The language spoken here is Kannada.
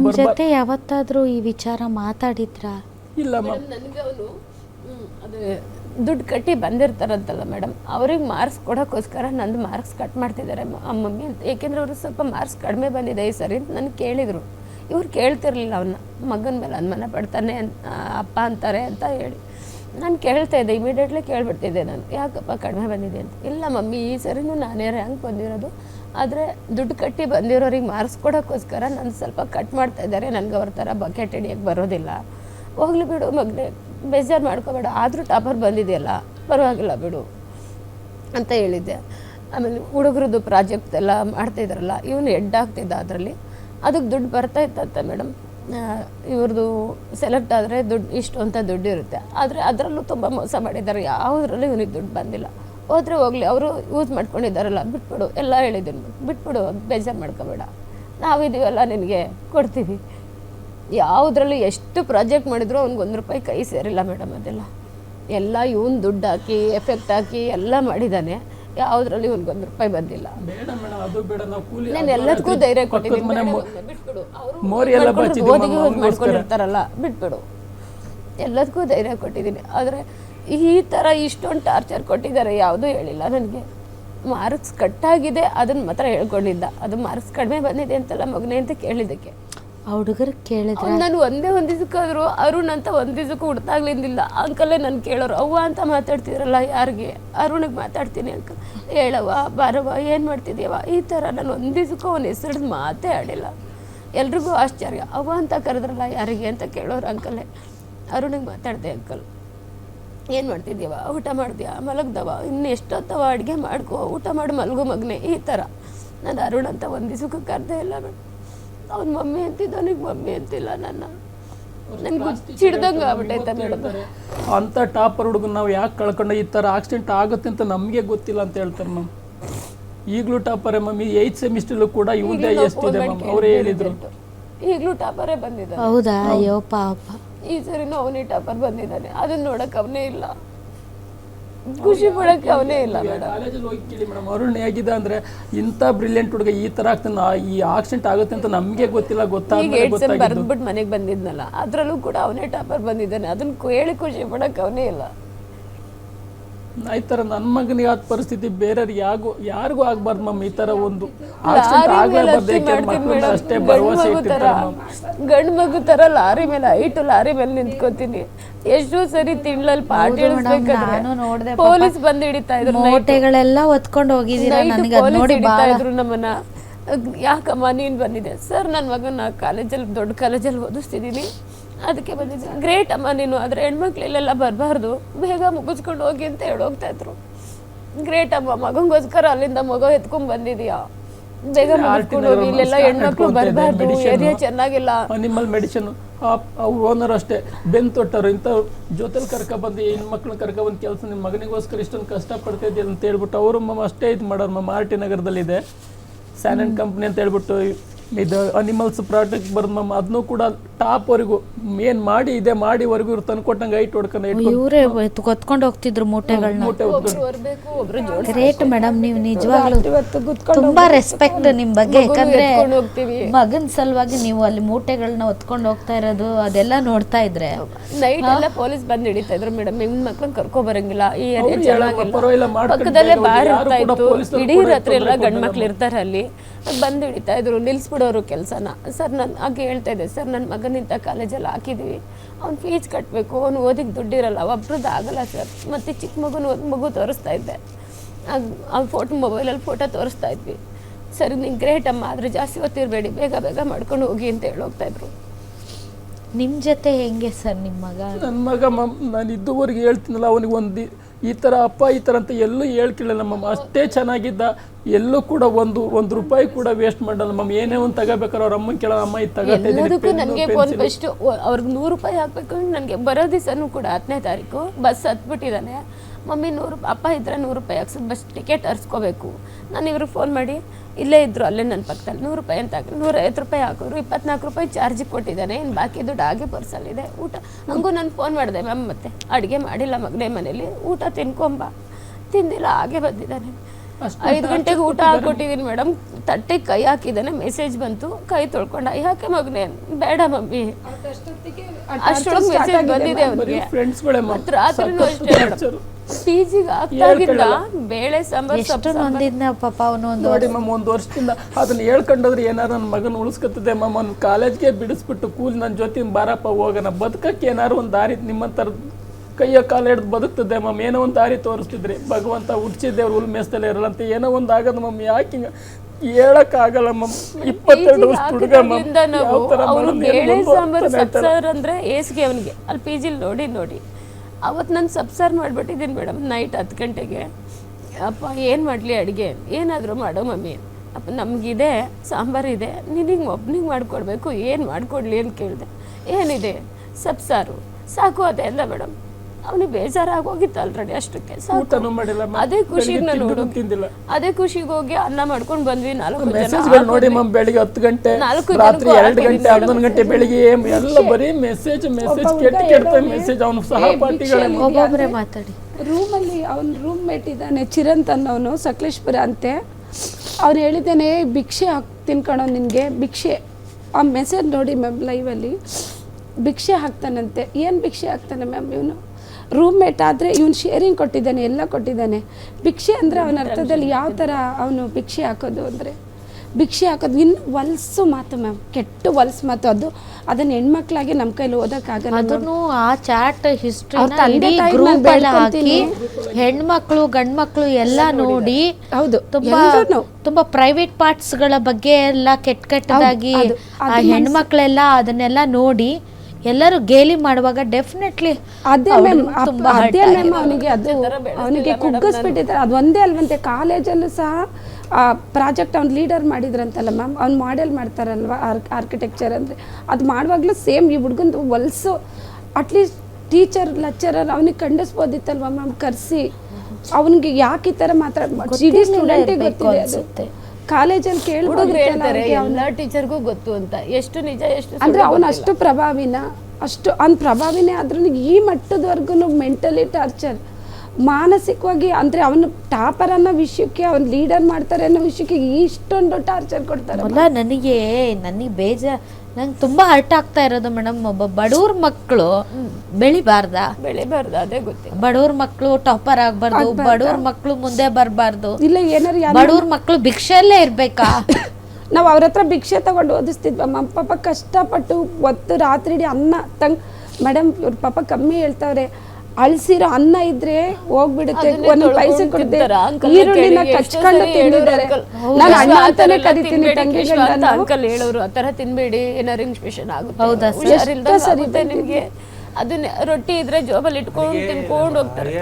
ನಿಮ್ಮ ಜೊತೆ ಯಾವತ್ತಾದರೂ ಈ ವಿಚಾರ ಮಾತಾಡಿದ್ರಾ? ಇಲ್ಲ ನನಗೆ ಅವನು ಅದು ದುಡ್ಡು ಕಟ್ಟಿ ಬಂದಿರ್ತಾರಂತಲ್ಲ ಮೇಡಮ್ ಅವ್ರಿಗೆ ಮಾರ್ಕ್ಸ್ ಕೊಡೋಕ್ಕೋಸ್ಕರ ನಂದು ಮಾರ್ಕ್ಸ್ ಕಟ್ ಮಾಡ್ತಿದ್ದಾರೆ ಮಮ್ಮಿ ಅಂತ. ಏಕೆಂದ್ರೆ ಅವರು ಸ್ವಲ್ಪ ಮಾರ್ಕ್ಸ್ ಕಡಿಮೆ ಬಂದಿದೆ ಈ ಸರಿ ಅಂತ ನನಗೆ ಕೇಳಿದರು. ಇವ್ರು ಕೇಳ್ತಿರ್ಲಿಲ್ಲ ಅವನ್ನ ಮಗನ ಮೇಲೆ ಅನುಮಾನ ಪಡ್ತಾನೆ ಅಂತ ಅಪ್ಪ ಅಂತಾರೆ ಅಂತ ಹೇಳಿ. ನಾನು ಕೇಳ್ತಾ ಇದ್ದೆ ಇಮಿಡಿಯೇಟ್ಲಿ ಕೇಳ್ಬಿಡ್ತಿದ್ದೆ ನಾನು. ಯಾಕಪ್ಪ ಕಡಿಮೆ ಬಂದಿದೆ ಅಂತ. ಇಲ್ಲ ಮಮ್ಮಿ ಈ ಸರಿನೂ ನಾನೇ ರ್ಯಾಂಕ್ ಬಂದಿರೋದು ಆದರೆ ದುಡ್ಡು ಕಟ್ಟಿ ಬಂದಿರೋರಿಗೆ ಮಾರಿಸ್ಕೊಡೋಕ್ಕೋಸ್ಕರ ನಾನು ಸ್ವಲ್ಪ ಕಟ್ ಮಾಡ್ತಾ ಇದ್ದಾರೆ. ನನಗೆ ಅವ್ರ ಥರ ಬಕೆಟ್ ಹಿಡಿಯೋಕ್ಕೆ ಬರೋದಿಲ್ಲ. ಹೋಗ್ಲಿ ಬಿಡು ಮಗನೇ, ಬೇಜಾರು ಮಾಡ್ಕೋಬೇಡ. ಆದರೂ ಟಾಪರ್ ಬಂದಿದೆಯಲ್ಲ, ಪರವಾಗಿಲ್ಲ ಬಿಡು ಅಂತ ಹೇಳಿದ್ದೆ. ಆಮೇಲೆ ಹುಡುಗರದ್ದು ಪ್ರಾಜೆಕ್ಟ್ ಎಲ್ಲ ಮಾಡ್ತಾಯಿದ್ರಲ್ಲ ಇವನು ಎಡ್ ಆಗ್ತಿದ್ದ ಅದರಲ್ಲಿ. ಅದಕ್ಕೆ ದುಡ್ಡು ಬರ್ತಾ ಇತ್ತಂತೆ ಮೇಡಮ್ ಇವ್ರದ್ದು ಸೆಲೆಕ್ಟ್ ಆದರೆ ದುಡ್ಡು ಇಷ್ಟು ಅಂತ ದುಡ್ಡು ಇರುತ್ತೆ. ಆದರೆ ಅದರಲ್ಲೂ ತುಂಬ ಮೋಸ ಮಾಡಿದ್ದಾರೆ. ಯಾವುದ್ರಲ್ಲೂ ಇವನಿಗೆ ದುಡ್ಡು ಬಂದಿಲ್ಲ. ಹೋದ್ರೆ ಹೋಗ್ಲಿ ಅವರು ಯೂಸ್ ಮಾಡ್ಕೊಂಡಿದ್ದಾರಲ್ಲ ಬಿಟ್ಬಿಡು ಎಲ್ಲ ಹೇಳಿದ್ದೀನಿ ಬಿಟ್ಬಿಡು ಬೇಜಾರು ಮಾಡ್ಕೋಬೇಡ. ನಾವಿದೀವಲ್ಲ ನಿನಗೆ ಕೊಡ್ತೀವಿ. ಯಾವುದ್ರಲ್ಲಿ ಎಷ್ಟು ಪ್ರಾಜೆಕ್ಟ್ ಮಾಡಿದ್ರು ಅವ್ನಿಗೆ ಒಂದು ರೂಪಾಯಿ ಕೈ ಸೇರಿಲ್ಲ ಮೇಡಮ್ ಅದೆಲ್ಲ. ಎಲ್ಲ ಇವನು ದುಡ್ಡು ಹಾಕಿ ಎಫೆಕ್ಟ್ ಹಾಕಿ ಎಲ್ಲ ಮಾಡಿದ್ದಾನೆ ಯಾವುದ್ರಲ್ಲಿ ಇವ್ನಿಗೆ ಒಂದು ರೂಪಾಯಿ ಬಂದಿಲ್ಲ. ನಾನು ಎಲ್ಲದಕ್ಕೂ ಧೈರ್ಯ ಕೊಟ್ಟಿದ್ದೀನಿ. ಓದಿಗೆ. ಮಾಡ್ಕೊಂಡಿರ್ತಾರಲ್ಲ ಬಿಟ್ಬಿಡು. ಎಲ್ಲದಕ್ಕೂ ಧೈರ್ಯ ಕೊಟ್ಟಿದ್ದೀನಿ. ಆದರೆ ಈ ಥರ ಇಷ್ಟೊಂದು ಟಾರ್ಚರ್ ಕೊಟ್ಟಿದ್ದಾರೆ ಯಾವುದೂ ಹೇಳಿಲ್ಲ ನನಗೆ. ಮಾರ್ಕ್ಸ್ ಕಟ್ಟಾಗಿದೆ ಅದನ್ನ ಮಾತ್ರ ಹೇಳ್ಕೊಂಡಿದ್ದ. ಅದು ಮಾರ್ಕ್ಸ್ ಕಡಿಮೆ ಬಂದಿದೆ ಅಂತಲ್ಲ ಮಗನೇ ಅಂತ ಕೇಳಿದ್ದಕ್ಕೆ. ಆ ಹುಡುಗರು ಕೇಳಿದ್ರು? ನಾನು ಒಂದೇ ಒಂದು ದಿವಸಕ್ಕಾದ್ರು ಅರುಣ್ ಅಂತ ಒಂದು ದಿವಸಕ್ಕೂ ಹುಡ್ತಾಗ್ಲಿಂದಿಲ್ಲ. ಅಂಕಲೇ ನಾನು ಕೇಳೋರು ಅವ್ವ ಅಂತ ಮಾತಾಡ್ತಿದ್ರಲ್ಲ ಯಾರಿಗೆ? ಅರುಣಿಗೆ ಮಾತಾಡ್ತೀನಿ ಅಂಕಲ್. ಹೇಳವ್ವ ಬಾರವ್ವ ಏನು ಮಾಡ್ತಿದ್ದೀವ ಈ ಥರ ನಾನು ಒಂದು ದಿವಸಕ್ಕೂ ಅವನ ಹೆಸರು ಮಾತೇ ಆಡಿಲ್ಲ. ಎಲ್ರಿಗೂ ಆಶ್ಚರ್ಯ. ಅವ್ವ ಅಂತ ಕರೆದ್ರಲ್ಲ ಯಾರಿಗೆ ಅಂತ ಕೇಳೋರು ಅಂಕಲೇ. ಅರುಣಿಗೆ ಮಾತಾಡ್ದೆ ಅಂಕಲ್. ಏನು ಮಾಡ್ತಿದ್ಯವ? ಊಟ ಮಾಡಿದ್ಯಾ? ಮಲಗ್ದವ? ಇನ್ನು ಎಷ್ಟೊತ್ತವ ಅಡುಗೆ ಮಾಡ್ಕೋ? ಊಟ ಮಾಡಿ ಮಲಗು ಮಗನೆ ಈ ಥರ ನಾನು ಅರುಣ್ ಅಂತ ಒಂದು ದಿವಸಕ್ಕೂ ಕರೆದೇ ಇಲ್ಲ ಮೇಡಮ್ ಅವ್ನ ಮಮ್ಮಿ ಅಂತಿದ್ದ ಅವನಿಗೆ ಮಮ್ಮಿ ಅಂತಿಲ್ಲ ನನ್ನ. ನನಗೆ ಚಿಡ್ದಂಗೆ ಆಗ್ಬಿಟ್ಟೈತೆ ಮೇಡಮ್ ಅಂತ ಟಾಪರ್ ಹುಡುಗನ ನಾವು ಯಾಕೆ ಕಳ್ಕೊಂಡು? ಈ ಥರ ಆಕ್ಸಿಡೆಂಟ್ ಆಗುತ್ತೆ ಅಂತ ನಮಗೆ ಗೊತ್ತಿಲ್ಲ ಅಂತ ಹೇಳ್ತಾರೆ ಮ್ಯಾಮ್ ಈಗಲೂ ಟಾಪರೇ ಮಮ್ಮಿ ಏಯ್ತ್ ಸೆಮಿಸ್ಟರ್ಲು ಕೂಡ ಇವಂದೇ ಎಷ್ಟಿದೆ ಮ್ಯಾಮ್ ಅವರೇ ಹೇಳಿದ್ರು. ಈಗಲೂ ಟಾಪರೇ ಬಂದಿದೆ ಹೌದಾ. ಅಯ್ಯೋ ಪಾಪ. ಈ ಸರಿನೂ ಅವನೇ ಟಾಪರ್ ಬಂದಿದ್ದಾನೆ. ಅದನ್ನ ನೋಡಕ್ ಅವನೇ ಇಲ್ಲ. ಖುಷಿ ಪಡಕ್ಕೆ ಅವನೇ ಇಲ್ಲ ಮೇಡಮ್ ಕಾಲೇಜಲ್ಲಿ ಹೋಗಿ ಕೇಳಿ ಮೇಡಮ್ ಅರುಣ್ ಹೇಗಿದೆ ಅಂದ್ರೆ ಇಂಥ ಬ್ರಿಲಿಯಂಟ್ ಹುಡುಗ ಈ ತರ ಆಗ್ತಾನೆ ಈ ಆಕ್ಸಿಡೆಂಟ್ ಆಗುತ್ತೆ ಅಂತ ನಮಗೆ ಗೊತ್ತಿಲ್ಲ ಗೊತ್ತಾಗ್ಬಿಟ್ಟು ಬರ್ದ್ಬಿಟ್ಟು ಮನೆಗೆ ಬಂದಿದ್ನಲ್ಲ ಅದ್ರಲ್ಲೂ ಕೂಡ ಅವನೇ ಟಾಪರ್ ಬಂದಿದ್ದಾನೆ. ಅದನ್ನ ಹೇಳಿ ಖುಷಿ ಪಡಕ್ಕೆ ಅವನೇ ಇಲ್ಲ. ಈ ತರ ನನ್ನ ಮಗನಿಗೆ ಆದ ಪರಿಸ್ಥಿತಿ ಬೇರೆಯವ್ರಿಗೆ ಯಾರಿಗೂ ಯಾರಿಗೂ ಆಗ್ಬಾರ್ದು ಮಮ್ಮ ಈ ತರ ಒಂದು ಅಷ್ಟೇ ಭರವಸೆ ಗಂಡು ಮಗು ತರ ಲಾರಿ ಮೇಲೆ ಐಟು ಲಾರಿ ಮೇಲೆ ನಿಂತ್ಕೋತೀನಿ. ಎಷ್ಟೋ ಸರಿ ತಿಂಗಳಲ್ಲಿ ಪಾಠ ನಾನು ನೋಡ್ದೆ ಪೊಲೀಸ್ ಬಂದು ಹಿಡಿತಾ ಇದ್ರು ಮೋಟೆಗಳೆಲ್ಲ ಒತ್ಕೊಂಡು ಹೋಗಿದ್ದೀರಾ? ನನಗೆ ನೋಡಿ ಇದ್ರು ನಮ್ಮನ್ನ. ಯಾಕಮ್ಮ ನೀನ್ ಬಂದಿದೆ ಸರ್ ನನ್ನ ಮಗನ ಕಾಲೇಜಲ್ಲಿ ದೊಡ್ಡ ಕಾಲೇಜಲ್ಲಿ ಓದಿಸ್ತಿದ್ದೀನಿ. ಅದಕ್ಕೆ ಬಂದಿದ್ದೆ ಗ್ರೇಟ್ ಅಮ್ಮ ನೀನು ಆದ್ರೆ ಹೆಣ್ಮಕ್ಳಲ್ಲೆಲ್ಲ ಬರಬಾರ್ದು. ಬೇಗ ಮುಗಿಸ್ಕೊಂಡು ಹೋಗಿ ಅಂತ ಹೇಳಿ ಹೋಗ್ತಾ ಇದ್ರು. ಗ್ರೇಟ್ ಅಮ್ಮ ಮಗಂಗೋಸ್ಕರ ಅಲ್ಲಿಂದ ಮಗ ಎತ್ಕೊಂಡ್ ಬಂದಿದ್ಯಾ? ಬೇಗ ಮುಗಿಸ್ಕೊಂಡು ಹೋಗಿ ಇಲ್ಲೆಲ್ಲ ಹೆಣ್ಮಕ್ಳು ಬರಬಾರ್ದು ಏರಿಯಾ ಚೆನ್ನಾಗಿಲ್ಲ. ನಿಮ್ಮಲ್ಲಿ ಮೆಡಿಸಿನ್ ಅವ್ರ ಓನರ್ ಅಷ್ಟೇ. ಬೆನ್ ತೊಟ್ಟರು ಇಂಥ ಜೊತೆಲಿ ಕರ್ಕ ಬಂದು ಹೆಣ್ಮಕ್ಳನ್ನ ಕರ್ಕ ಬಂದು ಕೆಲಸ ನಿಮ್ಮ ಮಗನಿಗೋಸ್ಕರ ಇಷ್ಟೊಂದು ಕಷ್ಟಪಡ್ತಾ ಇದೆಯಲ್ಲ ಅಂತ ಹೇಳ್ಬಿಟ್ಟು ಅವರು ಮಮ್ಮ ಅಷ್ಟೇ ಇದು ಮಾಡೋರು. ಮಮ್ಮ ಆರ್ ಟಿ ನಗರದಲ್ಲಿದೆ ಅಂಡ್ ಕಂಪ್ನಿ ಅಂತ ಹೇಳ್ಬಿಟ್ಟು ಇದು ಅನಿಮಲ್ಸ್ ಪ್ರಾಡಕ್ಟ್ ಬರ್ದು ಮಮ್ಮ. ಅದನ್ನೂ ಕೂಡ ಟಾಪ್ವರೆಗೂ ಏನು ಮಾಡಿ ಇದೆ ಮಾಡಿವರೆಗೂ ಇವ್ರು ತಂದು ಕೊಟ್ಟಂಗೆ ಐಟ್ ಹೊಡ್ಕೊಂಡು ಇವರೇ ಕೊತ್ಕೊಂಡು ಹೋಗ್ತಿದ್ರು ಮೂಟೆಗಳನ್ನ ಮೂಟೆ ಗ್ರೇಟ್ ಮೇಡಮ್ ನೀವು ನಿಜವಾಗ್ಲೂ ತುಂಬಾ ರೆಸ್ಪೆಕ್ಟ್ ನಿಮ್ ಬಗ್ಗೆ ಯಾಕಂದ್ರೆ ಮಗನ್ ಸಲುವಾಗಿ ನೀವು ಅಲ್ಲಿ ಮೂಟೆಗಳನ್ನ ಹೊತ್ಕೊಂಡು ಹೋಗ್ತಾ ಇರೋದು ಅದೆಲ್ಲ ನೋಡ್ತಾ ಇದ್ರೆ. ನೈಟ್ ಎಲ್ಲ ಪೊಲೀಸ್ ಬಂದ್ ಹಿಡಿತಾ ಇದ್ರು ಮೇಡಮ್. ನಿಮ್ಮ ಮಕ್ಳನ್ನ ಕರ್ಕೊ ಬರಂಗಿಲ್ಲ. ಈ ಪಕ್ಕದಲ್ಲೇ ಬಾರ್ ಇರ್ತಾ ಇತ್ತು. ಪೊಲೀಸ್ನವ್ರು ಇಡೀ ರಾತ್ರಿ ಎಲ್ಲ ಗಂಡ್ ಮಕ್ಳು ಇರ್ತಾರೆ ಅಲ್ಲಿ. ಬಂದ್ ಹಿಡಿತಾ ಇದ್ರು. ನಿಲ್ಸ್ಬಿಡೋರು ಕೆಲ್ಸನ. ಸರ್ ನಾನು ಹಾಗೆ ಹೇಳ್ತಾ ಇದ್ದೆ. ಸರ್ ನನ್ನ ಮಗನಿಂದ ಕಾಲೇಜಲ್ಲಿ ಹಾಕಿದೀವಿ ಅವ್ನು ಫೀಸ್ ಕಟ್ಟಬೇಕು ಅವ್ನು ಓದಿಗೆ ದುಡ್ಡಿರಲ್ಲ ಒಬ್ರದ್ದು ಆಗಲ್ಲ ಸರ್ ಮತ್ತೆ ಚಿಕ್ಕ ಮಗುನ ಒಂದು ಮಗು ತೋರಿಸ್ತಾ ಇದ್ದೆ. ಆ ಫೋಟೋ ಮೊಬೈಲಲ್ಲಿ ಫೋಟೋ ತೋರಿಸ್ತಾ ಇದ್ವಿ. ಸರಿ ನಿಂಗೆ ಗ್ರೇಟ್ ಅಮ್ಮ ಆದರೆ ಜಾಸ್ತಿ ಹೊತ್ತಿರಬೇಡಿ ಬೇಗ ಬೇಗ ಮಾಡ್ಕೊಂಡು ಹೋಗಿ ಅಂತ ಹೇಳಿ ನಿಮ್ಮ ಇದ್ರು. ನಿಮ್ ಜೊತೆ ಹೆಂಗೆ ಸರ್ ನಿಮ್ಮ ಮಗ? ನನ್ನ ಮಗ ಮಮ್ ನಾನು ಇದುವರೆಗೆ ಹೇಳ್ತೀನಲ್ಲ ಅವನಿಗೆ ಒಂದು ಈ ಥರ ಅಪ್ಪ ಈ ಥರ ಅಂತ ಎಲ್ಲೂ ಹೇಳ್ಕಿಲ್ಲ ಮಮ್ಮ ಅಷ್ಟೇ ಚೆನ್ನಾಗಿದ್ದ. ಎಲ್ಲೂ ಕೂಡ ಒಂದು ಒಂದು ರೂಪಾಯಿ ಕೂಡ ವೇಸ್ಟ್ ಮಾಡಲ್ಲ. ಮಮ್ಮ ಏನೇ ಒಂದು ತಗೋಬೇಕಾದ್ರೆ ಅವ್ರ ಅಮ್ಮನ ಕೇಳೋ ಅಮ್ಮ ಇದು ಎಲ್ಲದಕ್ಕೂ ನನಗೆ ತಗೋತಾ ಫಸ್ಟ್ ಅವ್ರಿಗೆ ನೂರು ರೂಪಾಯಿ ಹಾಕ್ಬೇಕು ನನಗೆ ಬರೋ ದಿವಸನೂ ಕೂಡ ಹತ್ತನೇ ತಾರೀಕು ಬಸ್ ಹತ್ಬಿಟ್ಟಿದ್ದಾನೆ ಮಮ್ಮಿ ನೂರು ಅಪ್ಪ ಇದ್ರೆ ನೂರು ರೂಪಾಯಿ ಹಾಕ್ಸೋದು ಬಸ್ ಟಿಕೆಟ್ ಹರಿಸ್ಕೋಬೇಕು. ನಾನು ಇವ್ರಿಗೆ ಫೋನ್ ಮಾಡಿ ಇಲ್ಲೇ ಇದ್ರು ಅಲ್ಲೇ ನನ್ನ ಪಕ್ಕದಲ್ಲಿ ನೂರು ರೂಪಾಯಿ ಅಂತ ಹಾಕಿ ನೂರೈವತ್ತು ರೂಪಾಯಿ ಹಾಕೋರು ಇಪ್ಪತ್ನಾಲ್ಕು ರೂಪಾಯಿ ಚಾರ್ಜಿಗೆ ಕೊಟ್ಟಿದ್ದಾನೆ ಇನ್ನು ಬಾಕಿ ದುಡ್ಡು ಹಾಗೆ ಪರ್ಸಲ್ಲಿದೆ ಊಟ ಹಂಗೂ ನಾನು ಫೋನ್ ಮಾಡಿದೆ ಮ್ಯಾಮ್ ಮತ್ತೆ ಅಡುಗೆ ಮಾಡಿಲ್ಲ ಮಗನೇ ಮನೇಲಿ ಊಟ ತಿನ್ಕೊಂಬ. ತಿಂದಿಲ್ಲ ಹಾಗೆ ಬಂದಿದ್ದಾನೆ. ಐದು ಗಂಟೆಗೆ ಊಟ ಹಾಕೊಟ್ಟಿದ್ದೀನಿ ಮೇಡಮ್ ತಟ್ಟೆಗೆ ಕೈ ಹಾಕಿದ್ದಾನೆ ಮೆಸೇಜ್ ಬಂತು. ಕೈ ತೊಳ್ಕೊಂಡ ಯಾಕೆ ಮಗನೇ? ಬೇಡ ಮಮ್ಮಿ. ಅಷ್ಟೊಳಗೆ ಮೆಸೇಜ್ ಬಂದಿದೆ ಅವನಿಗೆ. ಮತ್ತ್ ರಾತ್ರಿನೂ ಅಷ್ಟೇ ಮೇಡಮ್ ಪಿ ಜಿಗೆ ಆಗ್ತಾಗಿಂದ ಬೇಳೆ ಸಾಂಬಾರ್ ಎಷ್ಟು ನೊಂದಿದ್ನ ಪಾಪ ಅವನು ಒಂದು ನೋಡಿ ಮಮ್ಮ ಒಂದು ವರ್ಷದಿಂದ ಅದನ್ನ ಹೇಳ್ಕೊಂಡೋದ್ರೆ ಏನಾರು ನನ್ನ ಮಗನ ಉಳಿಸ್ಕೊತದೆ ಮಮ್ಮ ಅವ್ನು ಕಾಲೇಜ್ಗೆ ಬಿಡಿಸ್ಬಿಟ್ಟು ಕೂಲ್ ನನ್ನ ಜೊತೆ ಬಾರಪ್ಪ ಹೋಗೋಣ. ಬದುಕಕ್ಕೆ ಏನಾರು ಒಂದ್ ದಾರಿ ನಿಮ್ಮಂತರ ಕೈಯ ಕಾಲ ಹಿಡ್ದು ಬದುಕ್ತದೆ ಮಮ್ಮ. ಏನೋ ಒಂದು ದಾರಿ ತೋರಿಸ್ತಿದ್ರಿ. ಭಗವಂತ ಹುಡ್ಸಿದ್ದೇವ್ರು ಹುಲ್ ಮೇಸ್ತಲೇ ಇರಲ್ಲ ಅಂತ ಏನೋ ಒಂದು ಆಗದ ಮಮ್ಮ. ಯಾಕೆ ಹಿಂಗೆ? ಹೇಳಕ್ಕಾಗಲ್ಲ ಮಮ್ಮ. ಇಪ್ಪತ್ತೆರಡು ವರ್ಷ ಹುಡುಗ ಅಂದ್ರೆ ಏಸ್ಗೆ ಅವನಿಗೆ. ಅಲ್ಲಿ ಪಿ ಜಿಲಿ ನೋಡಿ ನೋಡಿ. ಅವತ್ತು ನಾನು ಸಬ್ಸಾರ್ ಮಾಡಿಬಿಟ್ಟಿದ್ದೀನಿ ಮೇಡಮ್ ನೈಟ್ ಹತ್ತು ಗಂಟೆಗೆ. ಅಪ್ಪ ಏನು ಮಾಡಲಿ ಅಡುಗೆ? ಏನಾದರೂ ಮಾಡೋ ಮಮ್ಮಿ. ಅಪ್ಪ ನಮಗಿದೆ ಸಾಂಬಾರಿದೆ ನಿನಗೆ ಒಬ್ನಿಗೆ ಮಾಡಿಕೊಡ್ಬೇಕು ಏನು ಮಾಡಿಕೊಡ್ಲಿ ಅಂತ ಕೇಳಿದೆ. ಏನಿದೆ? ಸಬ್ಸಾರು ಸಾಕು ಅದೆಲ್ಲ ಅಲ್ಲ ಮೇಡಮ್. ಅವನಿಗೆ ಬೇಜಾರಾಗೋಗಿತ್ತು ಆಲ್ರೆಡಿ ಅಷ್ಟಕ್ಕೆ. ಅದೇ ಖುಷಿಗೆ ನಾನು ತಿಂದಿಲ್ಲ. ಅದೇ ಖುಷಿಗೆ ಹೋಗಿ ಅನ್ನ ಮಾಡ್ಕೊಂಡು ಬಂದ್ವಿ ನಾಲ್ಕು ಮೆಸೇಜ್ಗಳು ನೋಡಿ ಮಮ್ ಬೆಳಿಗ್ಗೆ ಹತ್ತು ಗಂಟೆ ನಾಲ್ಕು ರಾತ್ರಿ ಎರಡು ಗಂಟೆ ಹನ್ನೊಂದು ಗಂಟೆ ಬೆಳಿಗ್ಗೆ ಎಲ್ಲ ಬರೀ ಮೆಸೇಜ್ ಮೆಸೇಜ್ ಕೆಟ್ಟ ಕೆಟ್ಟ ಮೆಸೇಜ್ ಅವನು ಸಹಪಾಠಿಗಳೇ. ಒಬ್ಬೊಬ್ಬರೇ ಮಾತಾಡಿ. ರೂಮಲ್ಲಿ ಅವನ ರೂಮ್ ಮೇಟ್ ಇದ್ದಾನೆ ಚಿರಂತ್ ಅನ್ನೋನು ಸಕಲೇಶ್ಪುರ ಅಂತೆ. ಅವ್ರು ಹೇಳಿದ್ದಾನೆ ಭಿಕ್ಷೆ ಹಾಕಿ ತಿನ್ಕೊಳೋ ನಿನಗೆ ಭಿಕ್ಷೆ. ಆ ಮೆಸೇಜ್ ನೋಡಿ ಮ್ಯಾಮ್ ಲೈವಲ್ಲಿ ಭಿಕ್ಷೆ ಹಾಕ್ತಾನಂತೆ. ಏನು ಭಿಕ್ಷೆ ಹಾಕ್ತಾನೆ ಮ್ಯಾಮ್ ಇವನು? ರೂಮ್ ಮೇಟ್ ಆದರೆ ಇವನು ಶೇರಿಂಗ್ ಕೊಟ್ಟಿದ್ದಾನೆ ಎಲ್ಲ ಕೊಟ್ಟಿದ್ದಾನೆ ಭಿಕ್ಷೆ ಅಂದರೆ ಅವನ ಅರ್ಥದಲ್ಲಿ ಯಾವ ಥರ ಅವನು ಭಿಕ್ಷೆ ಹಾಕೋದು ಅಂದರೆ ಭಿಕ್ಷೆ ಹಾಕೋದು ಇನ್ನು ಹೊಲಸು ಮಾತು ಮ್ಯಾಮ್ ಕೆಟ್ಟ ಹೊಲಸು ಮಾತು ಅದು ಅದನ್ನ ಹೆಣ್ಮಕ್ಳಾಗಿ ನಮ್ಮ ಕೈಲಿ ಓದೋಕ್ಕಾಗಲ್ಲ. ಅದನ್ನು ಆ ಚಾಟ್ ಹಿಸ್ಟ್ರಿ. ಹೆಣ್ಮಕ್ಳು ಗಂಡ್ಮಕ್ಳು ಎಲ್ಲ ನೋಡಿ ಹೌದು ತುಂಬಾ ತುಂಬಾ ಪ್ರೈವೇಟ್ ಪಾರ್ಟ್ಸ್ಗಳ ಬಗ್ಗೆ ಎಲ್ಲ ಕೆಟ್ಟ ಕೆಟ್ಟದಾಗಿ ಹೆಣ್ಮಕ್ಳೆಲ್ಲ ಅದನ್ನೆಲ್ಲ ನೋಡಿ ಎಲ್ಲರೂ ಗೇಲಿ ಮಾಡುವಾಗ ಡೆಫಿನೆಟ್ಲಿ ಅದೇ ಮ್ಯಾಮ್ ತುಂಬಾ ಅದೇ ಮ್ಯಾಮ್ ಅವನಿಗೆ ಅದು ಅವನಿಗೆ ಕುಗ್ಗಿಸ್ಬಿಟ್ಟಿದ್ದಾರೆ. ಅದು ಒಂದೇ ಅಲ್ವಂತೆ ಕಾಲೇಜಲ್ಲೂ ಸಹ ಆ ಪ್ರಾಜೆಕ್ಟ್ ಅವ್ನು ಲೀಡರ್ ಮಾಡಿದ್ರಂತಲ್ಲ ಮ್ಯಾಮ್ ಅವ್ನು ಮಾಡೆಲ್ ಮಾಡ್ತಾರಲ್ವ ಆರ್ಕಿಟೆಕ್ಚರ್ ಅಂದರೆ. ಅದು ಮಾಡುವಾಗಲೂ ಸೇಮ್ ಈ ಹುಡುಗಂದು ಹೊಲ್ಸು. ಅಟ್ಲೀಸ್ಟ್ ಟೀಚರ್ ಲೆಕ್ಚರರ್ ಅವನಿಗೆ ಖಂಡಿಸ್ಬೋದಿತ್ತಲ್ವ ಮ್ಯಾಮ್ ಕರೆಸಿ. ಅವನಿಗೆ ಯಾಕೆ ಈ ಥರ ಮಾತಾಡ್ಬೋದು ಇಡೀ ಸ್ಟೂಡೆಂಟಿಗೆ ಗೊತ್ತಿದೆ ಅದು. ಕಾಲೇಜಲ್ಲಿ ಹುಡುಗರು ಕೇಳ್ಬೋದಿತ್ತಲ್ಲ ಹೇಳ್ತಾರೆ ಎಲ್ಲ ಟೀಚರ್ಗೂ ಗೊತ್ತು ಅಂತ. ಎಷ್ಟು ನಿಜ ಎಷ್ಟು ಅಂದ್ರೆ ಅವನು ಅಷ್ಟು ಪ್ರಭಾವಿನ ಅಷ್ಟು ಅವ್ನ ಪ್ರಭಾವಿನೇ ಆದ್ರೂ ಈ ಮಟ್ಟದವರೆಗೂ ಮೆಂಟಲಿ ಟಾರ್ಚರ್ ಮಾನಸಿಕವಾಗಿ ಅಂದ್ರೆ ಅವನು ಟಾಪರ್ ಅನ್ನೋ ವಿಷಯಕ್ಕೆ ಅವ್ನು ಲೀಡರ್ ಮಾಡ್ತಾರೆ ಅನ್ನೋ ವಿಷಯಕ್ಕೆ ಇಷ್ಟೊಂದು ಟಾರ್ಚರ್ ಕೊಡ್ತಾರೆ. ಅಲ್ಲ ನನಗೆ ನನಗೆ ಬೇಜ ನಂಗೆ ತುಂಬಾ ಹರ್ಟ್ ಆಗ್ತಾ ಇರೋದು ಮೇಡಮ್ ಒಬ್ಬ ಬಡವ್ರ ಮಕ್ಕಳು ಬೆಳಿಬಾರ್ದ? ಬೆಳಿಬಾರ್ದು ಅದೇ ಗೊತ್ತಿಲ್ಲ. ಬಡವ್ರ ಮಕ್ಕಳು ಟಾಪರ್ ಆಗ್ಬಾರ್ದು ಬಡವ್ರ ಮಕ್ಕಳು ಮುಂದೆ ಬರಬಾರ್ದು. ಇಲ್ಲ ಏನಾರು ಬಡವ್ರ ಮಕ್ಕಳು ಭಿಕ್ಷೆಯಲ್ಲೇ ಇರ್ಬೇಕಾ? ನಾವು ಅವ್ರ ಹತ್ರ ಭಿಕ್ಷೆ ತಗೊಂಡು ಓದಿಸ್ತಿದ್ವ. ಮಮ್ಮ ಪಾಪ ಕಷ್ಟಪಟ್ಟು ಒತ್ತು ರಾತ್ರಿ ಅನ್ನ ತಂಗ್ ಮೇಡಮ್ ಇವ್ರ ಪಾಪ ಕಮ್ಮಿ ಹೇಳ್ತಾವ್ರೆ. ಅಳ್ಸಿರೋ ಅನ್ನ ಇದ್ರೆ ಹೋಗ್ಬಿಡುತ್ತೆ. ಪೈಸೆ ಕೊಡದೆ ಈರುಳ್ಳಿನ ಕಚ್ಕೊಂಡು ತಿಂದಿದ್ದಾರೆ. ನಾನು? ಅಣ್ಣ ಅಂತಾನೆ ಕರಿತೀನಿ ತಿನ್ಬೇಡಿ ತಂಗಿ ಅಂತ ಅಂಕಲ್ ಹೇಳೋರು. ಆ ಥರ ತಿನ್ಬೇಡಿ ಏನಾರು ಇನ್ಸ್ಪಿರೇಷನ್ ಆಗುತ್ತೆ. ಹೌದಾ ಸರ್? ಆಗುತ್ತೆ ನಿಮ್ಗೆ. ಅದನ್ನ ರೊಟ್ಟಿ ಇದ್ರೆ ಜೋಬಲ್ಲಿ ಇಟ್ಕೊಂಡು ತಿನ್ಕೊಂಡು ಹೋಗ್ತಾರೆ.